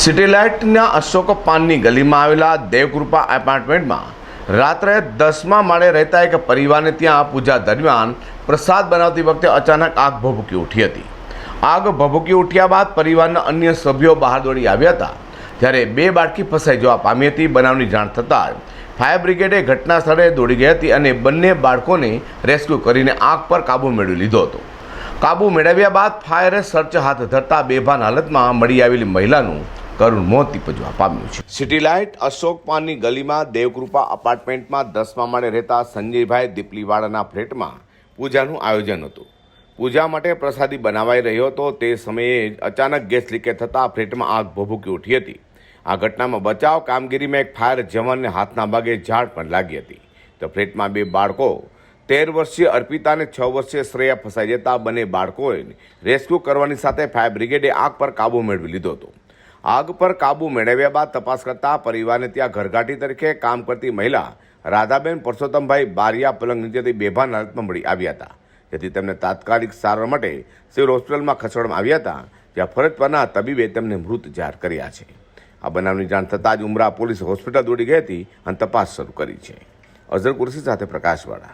સિટીલાઇટના અશોક પાનની ગલીમાં આવેલા દેવકૃપા એપાર્ટમેન્ટમાં રાત્રે દસમા માળે રહેતા એક પરિવારને ત્યાં પૂજા દરમિયાન પ્રસાદ બનાવતી વખતે અચાનક આગ ભભૂકી ઉઠી હતી. આગ ભભૂકી ઉઠ્યા બાદ પરિવારના અન્ય સભ્યો બહાર દોડી આવ્યા હતા. જ્યારે બે બાળકી ફસાઈ જવા પામી હતી, બનાવની જાણ થતાં ફાયર બ્રિગેડે ઘટના સ્થળે દોડી ગઈ હતી અને બંને બાળકોને રેસ્ક્યુ કરીને આગ પર કાબૂ મેળવી લીધો હતો. કાબુ મેળવ્યા બાદ ફાયરે સર્ચ હાથ ધરતા બેભાન હાલતમાં મળી આવેલી મહિલાનું કરુણ મોત નીપજવા પામ્યું છે. સિટી લાઇટ અશોક પાનની ગલીમાં દેવકૃપા અપાર્ટમેન્ટમાં દસમા માળે રહેતા સંજયભાઈ દીપલીવાળાના ફ્લેટમાં પૂજાનું આયોજન હતું. પૂજા માટે પ્રસાદી બનાવાઈ રહ્યો હતો, તે સમયે અચાનક ગેસ લીકેજ થતાં ફ્લેટમાં આગ ભભૂકી ઉઠી હતી. આ ઘટનામાં બચાવ કામગીરીમાં એક ફાયર જવાનને હાથના ભાગે ઝાડ પણ લાગી હતી. તો ફ્લેટમાં બે બાળકો, તેર વર્ષીય અર્પિતા અને છ વર્ષીય શ્રેયા ફસાઈ જતા બંને બાળકોએ રેસ્ક્યુ કરવાની સાથે ફાયર બ્રિગેડે આગ પર કાબૂ મેળવી લીધો હતો. આગ પર કાબૂ મેળવ્યા બાદ તપાસ કરતા પરિવારને ત્યાં ઘરઘાટી તરીકે કામ કરતી મહિલા રાધાબેન પરસોત્તમભાઈ બારિયા પલંગ નીચેથી બેભાન હાલતમાં મળી આવ્યા હતા. જેથી તેમને તાત્કાલિક સારવાર માટે સિવિલ હોસ્પિટલમાં ખસેડવામાં આવ્યા હતા, જ્યાં ફરજ પરના તબીબે તેમને મૃત જાહેર કર્યા છે. આ બનાવની જાણ થતાં જ ઉમરા પોલીસ હોસ્પિટલ દોડી ગઈ હતી અને તપાસ શરૂ કરી છે. અઝર કુરશી સાથે પ્રકાશવાળા.